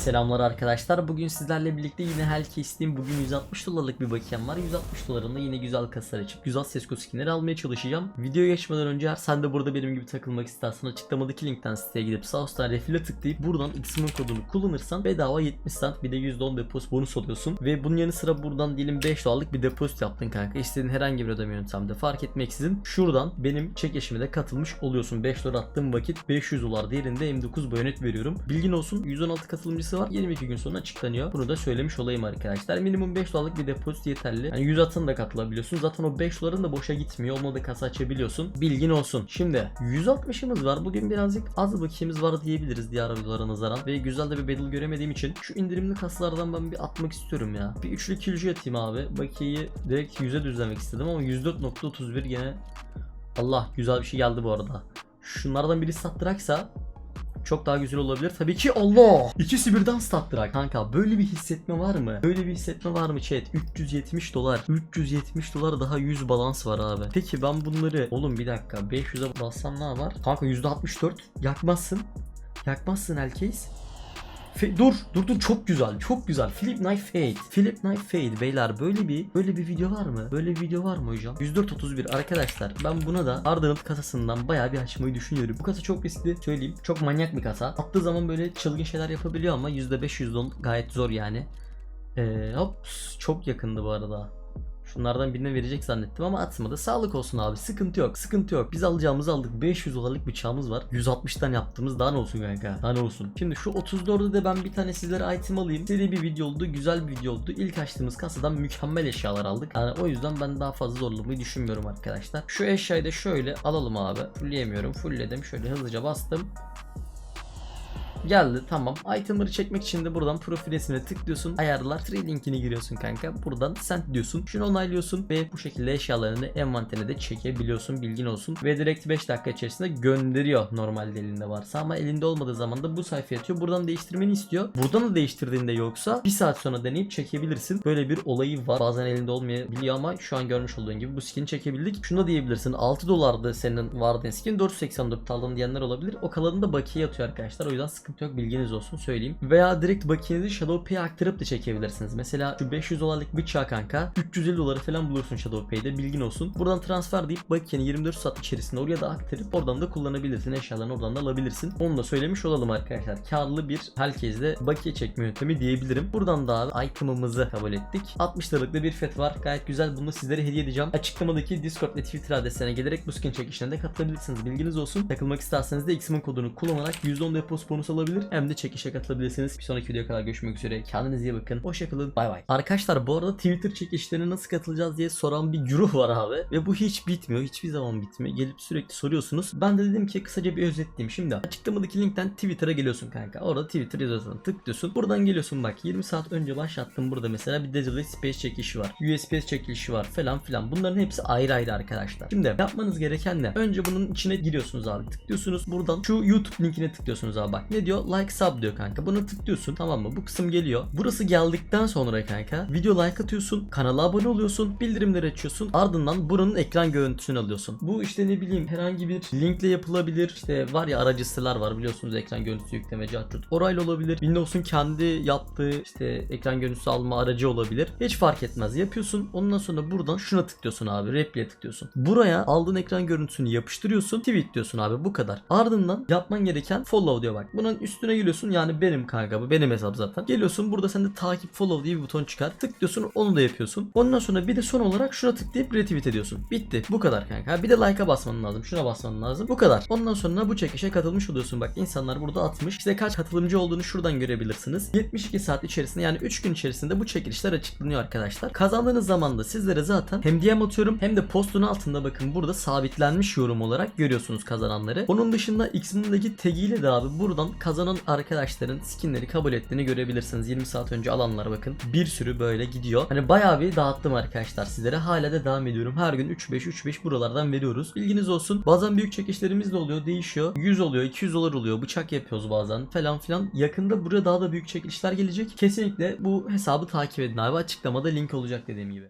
Selamlar arkadaşlar. Bugün sizlerle birlikte yine Hellcase'deyim. Bugün 160 dolarlık bir bakiyem var. 160 dolarında yine güzel kasalar açıp güzel Sesko skinleri almaya çalışacağım. Videoya geçmeden önce eğer sen de burada benim gibi takılmak istersen açıklamadaki linkten siteye gidip sağ üstten refile tıklayıp buradan X'min kodunu kullanırsan bedava 70 cent bir de %10 depozit bonus alıyorsun. Ve bunun yanı sıra buradan diyelim 5 dolarlık bir depozit yaptın kanka. İstediğin herhangi bir ödeme yöntemde fark etmeksizin şuradan benim çekişime de katılmış oluyorsun. 5 dolar attığım vakit 500 dolar değerinde M9 bayonet veriyorum. Bilgin olsun 116 katılımcısı var. 22 gün sonra açıklanıyor. Bunu da söylemiş olayım arkadaşlar. Minimum 5 dolarlık bir depozit yeterli. Yani 100 atın da katılabiliyorsun. Zaten o 5 doların da boşa gitmiyor. Onunla da kasa açabiliyorsun. Bilgin olsun. Şimdi 160'ımız var. Bugün birazcık az bakiyemiz var diyebiliriz diğer videolara nazaran. Ve güzel de bir battle göremediğim için şu indirimli kasalardan ben bir atmak istiyorum ya. Bir üçlü killjoy atayım abi. Bakiyeyi direkt 100'e düzlemek istedim ama 104.31 gene Allah güzel bir şey geldi bu arada. Şunlardan biri sattıraksa çok daha güzel olabilir. Tabii ki Allah. İkisi birden stattırak. Kanka böyle bir hissetme var mı? Böyle bir hissetme var mı chat? 370 dolar. 370 dolar daha 100 balans var abi. Peki ben bunları oğlum bir dakika 500'e bassam ne var? Kanka %64 yakmazsın. Yakmazsın Elcase. Fe- dur dur dur çok güzel çok güzel Philip Knife Fade Philip Knife Fade beyler böyle bir böyle bir video var mı? Böyle bir video var mı hocam? 104.31 arkadaşlar ben buna da Ardanıt kasasından bayağı bir açmayı düşünüyorum. Bu kasa çok riskli söyleyeyim. Çok manyak bir kasa. Attığı zaman böyle çılgın şeyler yapabiliyor ama %5 %10 gayet zor yani. Ee, hop çok yakındı bu arada. Şunlardan birine verecek zannettim ama atmadı. Sağlık olsun abi. Sıkıntı yok. Sıkıntı yok. Biz alacağımızı aldık. 500 dolarlık bıçağımız var. 160'tan yaptığımız daha ne olsun kanka? Daha ne olsun? Şimdi şu 34'de de ben bir tane sizlere item alayım. Seri bir video oldu. Güzel bir video oldu. İlk açtığımız kasadan mükemmel eşyalar aldık. Yani o yüzden ben daha fazla zorlamayı düşünmüyorum arkadaşlar. Şu eşyayı da şöyle alalım abi. Fullleyemiyorum. Fullledim. Şöyle hızlıca bastım. Geldi tamam. Itemları çekmek için de buradan profil resmine tıklıyorsun. Ayarlar trade linkini giriyorsun kanka. Buradan send diyorsun. Şunu onaylıyorsun ve bu şekilde eşyalarını envanterine de çekebiliyorsun. Bilgin olsun. Ve direkt 5 dakika içerisinde gönderiyor normalde elinde varsa. Ama elinde olmadığı zaman da bu sayfaya atıyor. Buradan değiştirmeni istiyor. Buradan da değiştirdiğinde yoksa bir saat sonra deneyip çekebilirsin. Böyle bir olayı var. Bazen elinde olmayabiliyor ama şu an görmüş olduğun gibi bu skin'i çekebildik. Şunu da diyebilirsin. 6 dolardı senin vardığın skin. 4.84 aldın diyenler olabilir. O kalanını da bakiye atıyor arkadaşlar. O yüzden sıkıntı yok. Bilginiz olsun söyleyeyim. Veya direkt bakiyenizi Shadowpay'e aktarıp da çekebilirsiniz. Mesela şu 500 dolarlık bıçağı kanka 350 doları falan bulursun Shadowpay'de. Bilgin olsun. Buradan transfer deyip bakiyeni 24 saat içerisinde oraya da aktarıp oradan da kullanabilirsin. Eşyalarını oradan da alabilirsin. Onu da söylemiş olalım arkadaşlar. Karlı bir herkesle bakiye çekme yöntemi diyebilirim. Buradan da abi item'ımızı kabul ettik. 60 liralık bir fet var. Gayet güzel. Bunu sizlere hediye edeceğim. Açıklamadaki Discord ve Twitter adreslerine gelerek bu skin çekişine de katılabilirsiniz. Bilginiz olsun. Takılmak isterseniz de X'min kodunu kullanarak %10 depozit bonus alabilir. Hem de çekişe katılabilirsiniz. Bir sonraki videoya kadar görüşmek üzere. Kendinize iyi bakın. Hoşçakalın. Bay bay. Arkadaşlar bu arada Twitter çekişlerine nasıl katılacağız diye soran bir güruh var abi. Ve bu hiç bitmiyor. Hiçbir zaman bitmiyor. Gelip sürekli soruyorsunuz. Ben de dedim ki kısaca bir özetleyeyim. Şimdi açıklamadaki linkten Twitter'a geliyorsun kanka. Orada Twitter yazıyorsun. Tıklıyorsun. Buradan geliyorsun bak. 20 saat önce başlattım burada mesela bir Digital Space çekişi var. USPS çekilişi var falan filan. Bunların hepsi ayrı ayrı arkadaşlar. Şimdi yapmanız gereken ne? Önce bunun içine giriyorsunuz abi. Tıklıyorsunuz. Buradan şu YouTube linkine tıklıyorsunuz abi bak. Ne diyor? Like sub diyor kanka. Bunu tıklıyorsun tamam mı? Bu kısım geliyor. Burası geldikten sonra kanka video like atıyorsun. Kanala abone oluyorsun. Bildirimleri açıyorsun. Ardından buranın ekran görüntüsünü alıyorsun. Bu işte ne bileyim herhangi bir linkle yapılabilir. İşte var ya aracı siteler var biliyorsunuz ekran görüntüsü yüklemeci atıyor. Orayla olabilir. Windows'un kendi yaptığı işte ekran görüntüsü alma aracı olabilir. Hiç fark etmez. Yapıyorsun. Ondan sonra buradan şuna tıklıyorsun abi. Replay'e tıklıyorsun. Buraya aldığın ekran görüntüsünü yapıştırıyorsun. Tweet diyorsun abi bu kadar. Ardından yapman gereken follow diyor bak. Bunun üstüne geliyorsun. Yani benim kanka bu benim hesap zaten. Geliyorsun burada sende takip follow diye bir buton çıkar. Tıklıyorsun onu da yapıyorsun. Ondan sonra bir de son olarak şuna tıklayıp retweet ediyorsun. Bitti. Bu kadar kanka. Bir de like'a basman lazım. Şuna basman lazım. Bu kadar. Ondan sonra bu çekişe katılmış oluyorsun. Bak insanlar burada atmış. İşte kaç katılımcı olduğunu şuradan görebilirsiniz. 72 saat içerisinde yani 3 gün içerisinde bu çekilişler açıklanıyor arkadaşlar. Kazandığınız zaman da sizlere zaten hem DM atıyorum hem de postun altında bakın burada sabitlenmiş yorum olarak görüyorsunuz kazananları. Onun dışında X'mindeki tagiyle de abi buradan kazanan arkadaşların skinleri kabul ettiğini görebilirsiniz. 20 saat önce alanlar bakın. Bir sürü böyle gidiyor. Hani bayağı bir dağıttım arkadaşlar sizlere. Hala da devam ediyorum. Her gün 3-5 3-5 buralardan veriyoruz. Bilginiz olsun. Bazen büyük çekişlerimiz de oluyor. Değişiyor. 100 oluyor, 200 dolar oluyor. Bıçak yapıyoruz bazen falan filan. Yakında buraya daha da büyük çekilişler gelecek. Kesinlikle bu hesabı takip edin abi. Açıklamada link olacak dediğim gibi.